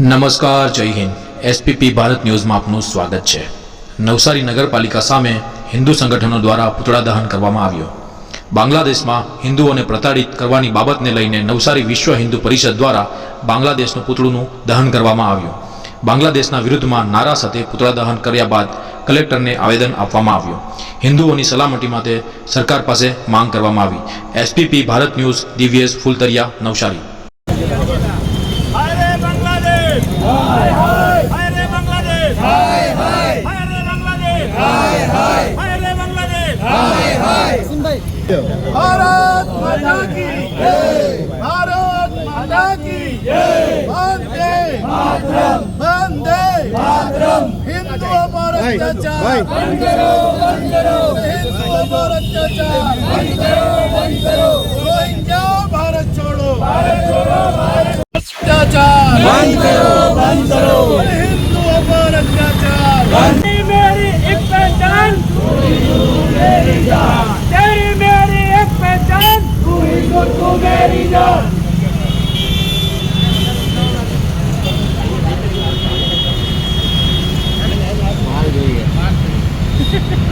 નમસ્કાર, જય હિન્દ. એસપીપી ભારત ન્યૂઝમાં આપનું સ્વાગત છે. નવસારી નગરપાલિકા સામે હિન્દુ સંગઠનો દ્વારા પૂતળા દહન કરવામાં આવ્યો. બાંગ્લાદેશમાં હિન્દુઓને પ્રતાડિત કરવાની બાબતને લઈને નવસારી વિશ્વ હિન્દુ પરિષદ દ્વારા બાંગ્લાદેશનું પૂતળુંનું દહન કરવામાં આવ્યું. બાંગ્લાદેશના વિરુદ્ધમાં નારા સાથે પૂતળા દહન કર્યા બાદ કલેક્ટરને આવેદન આપવામાં આવ્યું. હિન્દુઓની સલામતી માટે સરકાર પાસે માંગ કરવામાં આવી. SPP Bharat news Divyesh Fultariya, Navsari. Bangladesh হায় হায় হায় রে বাংলাদেশ হায় হায় হায় রে বাংলাদেশ হায় হায় হায় রে বাংলাদেশ হায় হায় শুন ভাই ভারত মাতা কি জয় ভারত মাতা কি জয় বন্দে মাতরম বন্দে মাতরম হিন্দু অপর অত্যাচার বন্ধ করো বন্ধ করো হিন্দু অপর অত্যাচার বন্ধ করো Marina. Hallelujah.